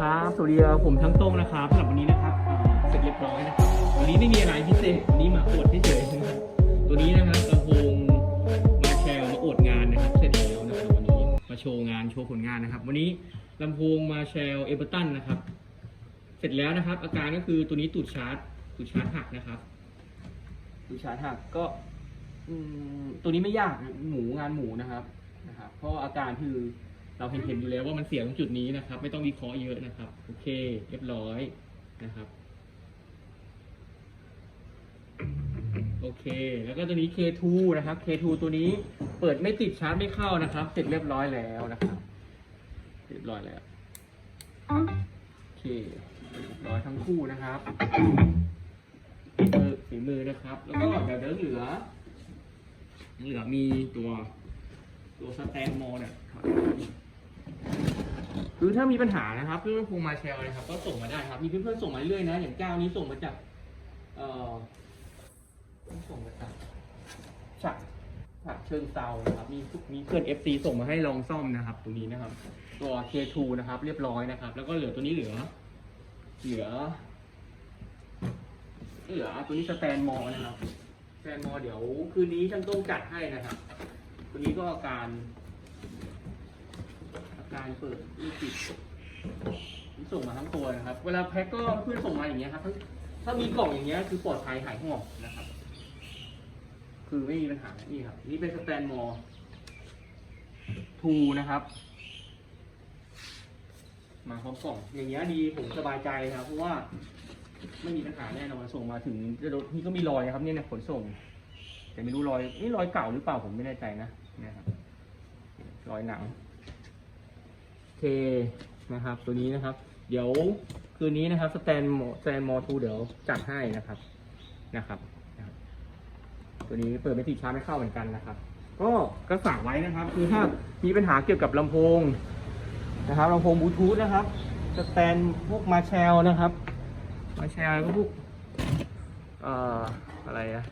ครับสวัสดีครับผมทั้งโต้งนะครับสำหรับวันนี้นะครับเสร็จเรียบร้อยนะครับวันนี้ไม่มีอะไรพิเศษวันนี้มาอวดเฉยๆนะครับตัวนี้นะครับลำโพงมาแชร์มาอวดงานนะครับ เสร็จแล้วนะครับวันนี้มาโชว์งานโชว์ผลงานนะครับ วันนี้ลำโพงมาแชร์เอเบอร์ตันนะครับ เสร็จแล้วนะครับ อาการก็คือตัวนี้ตูดชาร์จตูดชาร์จหักนะครับตูดชาร์จหักก็อืตัวนี้ไม่ยากหมูงานหมูนะครับนะครับ เพราะอาการคือ เราเห็นเห็นอยู่แล้วว่ามันเสียตรงจุดนี้นะครับ ไม่ต้องวิเคราะห์เยอะนะครับ โอเค เรียบร้อยนะครับ โอเค แล้วก็ตัวนี้ K2 นะครับ K2 ตัวนี้เปิดไม่ติดชาร์จไม่เข้านะครับ เสร็จเรียบร้อยแล้วนะครับ เรียบร้อยแล้วโอเคเรียบร้อยทั้งคู่นะครับฝีมือฝีมือนะครับ แล้วก็เดี๋ยวเดี๋ยวเหลือเหลือมีตัวตัวสแตนโมเนี่ย คือถ้ามีปัญหานะครับเพื่อนๆพงมาแชร์นะครับ ก็ส่งมาได้ครับ มีเพื่อนๆส่งมาเรื่อยๆนะ อย่างเจ้านี้ส่งมาจาก เอ่อส่งมาจากฉะฉะเชิงเซานะครับ มีมีเพื่อน FC ส่งมาให้ลองซ่อมนะครับตรงนี้นะครับ ตัว K2 นะครับ เรียบร้อยนะครับ แล้วก็เหลือตัวนี้เหลือ เหลือ เหลือตัวนี้สแตนมอนะครับแฟนมอเดี๋ยวคืนนี้ช่างต้องจัดให้นะครับ ตัวนี้ก็การ การเปิดไม่ติดส่งมาทั้งตัวนะครับ เวลาแพ็คก็เพื่อนส่งมาอย่างเงี้ยครับทั้งถ้ามีกล่องอย่างเงี้ยคือปลอดภัยหายห่วงนะครับ คือไม่มีปัญหา นี่ครับ นี่เป็นสแตนมอทูนะครับ มาพร้อมกล่อง อย่างเงี้ยดีผมสบายใจครับ เพราะว่าไม่มีปัญหาแน่นอนส่งมาถึงรถนี่ก็มีรอยนะครับเนี่ยเนี่ยขนส่ง แต่ไม่รู้รอยนี่รอยเก่าหรือเปล่าผมไม่แน่ใจนะนี่ครับรอยหนัง เคนะครับ ตัวนี้นะครับ เดี๋ยวคืนนี้นะครับสแตนสแตนมอทูเดี๋ยวจัดให้นะครับนะครับตัวนี้เปิดไม่ติดชาร์จไม่เข้าเหมือนกันนะครับ ก็ก็ฝากไว้นะครับ คือถ้ามีปัญหาเกี่ยวกับลำโพงนะครับลำโพงบลูทูธนะครับสแตนพวกมาแชลนะครับ มาแชร์ก็พวกเอ่ออะไรอะ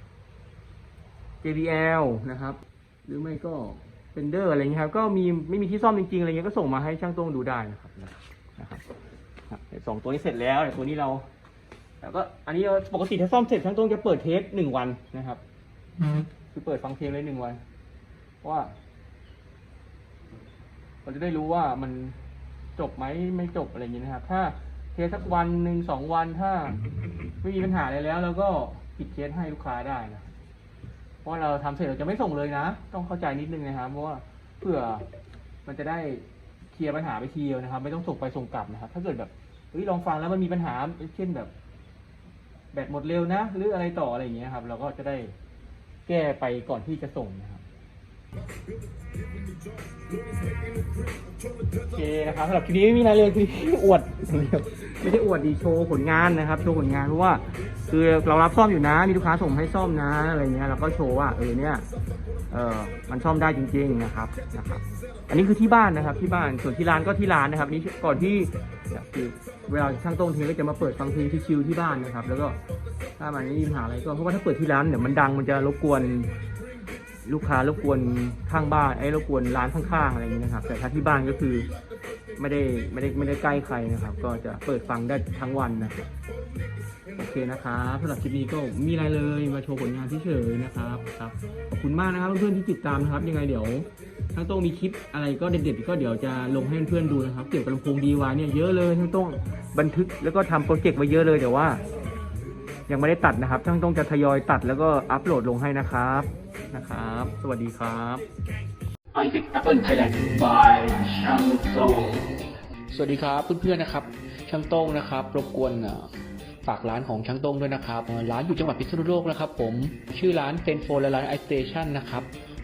JBL นะครับ หรือไม่ก็ Fender อะไรเงี้ยครับก็มีไม่มีที่ซ่อมจริงๆอะไรเงี้ยก็ส่งมาให้ช่างโต้งดูได้นะครับนะครับครับเดี๋ยวสองตัวนี้เสร็จแล้วเดี๋ยวตัวนี้เราแล้วก็อันนี้ปกติถ้าซ่อมเสร็จช่างโต้งจะเปิดเทสหนึ่งวันนะครับคือเปิดฟังเพลงเลยหนึ่งวันเพราะว่าเราจะได้รู้ว่ามันจบไหมไม่จบอะไรอย่างนี้นะครับ ถ้าเทสสักวันหนึ่งสองวันถ้า ไม่มีปัญหาอะไรแล้วเราก็ปิดเคสให้ลูกค้าได้นะเพ ราะเราทำเสร็จเราจะไม่ส่งเลยนะ ต้องเข้าใจนิดนึงนะครับเพราะว่าเพื่อมันจะได้เคลียร์ปัญหาไปทีเดียวนะครับ ไม่ต้องส่งไปส่งกลับนะครับ ถ้าเกิดแบบเฮ้ยลองฟังแล้วมันมีปัญหาเช่นแบบ แบตหมดเร็วนะ หรืออะไรต่ออะไรอย่างเงี้ยครับ เราก็จะได้แก้ไปก่อนที่จะส่งนะครับ โอเคนะครับสำหรับคลิปนี้ไม่มีอะไรเลยคืออวดอย่างเดียวไม่ใช่อวดดีโชว์ผลงานนะครับ โชว์ผลงานเพราะว่า คือเรารับซ่อมอยู่นะ มีลูกค้าส่งให้ซ่อมนะอะไรเงี้ยเราก็โชว์ว่าเออเนี่ยเออมันซ่อมได้จริง ๆนะครับนะครับ อันนี้คือที่บ้านนะครับที่บ้านส่วนที่ร้านก็ที่ร้านนะครับนี่ก่อนที่คือเวลาช่างต้งเทก็จะมาเปิดฟังเพลงที่ชิลที่บ้านนะครับ แล้วก็ถ้ามันไม่มีปัญหาอะไรก็เพราะว่าถ้าเปิดที่ร้านเดี๋ยวมันดังมันจะรบกวน ลูกค้ารบกวนข้างบ้านไอ้รบกวนร้านข้างๆอะไรอย่างนี้นะครับ แต่ถ้าที่บ้านก็คือไม่ได้ไม่ได้ไม่ได้ใกล้ใครนะครับ ก็จะเปิดฟังได้ทั้งวันนะครับโอเคนะครับสำหรับคลิปนี้ก็มีอะไรเลยมาโชว์ผลงานที่เฉยนะครับครับขอบคุณมากนะครับเพื่อนๆที่ติดตามนะครับ ยังไงเดี๋ยวทั้งโต้งมีคลิปอะไรก็เด็ดๆก็เดี๋ยวจะลงให้เพื่อนๆดูนะครับ เกี่ยวกับลำโพงดีวายเนี่ยเยอะเลยทั้งโต้งบันทึกแล้วก็ทำโปรเจกต์ไว้เยอะเลยแต่ว่า ยังไม่ได้ตัดนะครับช่างต้องจะทยอยตัดแล้วก็อัปโหลดลงให้นะครับนะครับ สวัสดีครับ Isaac Apple Thailand by Shang Tsung สวัสดีครับเพื่อนๆนะครับ ช่างโต้งนะครับ รบกวนเอ่อฝากร้านของช่างโต้งด้วยนะครับเอ่อร้านอยู่จังหวัดพิษณุโลกนะครับ ผม ชื่อร้านเฟนโฟนและร้าน iStation นะครับ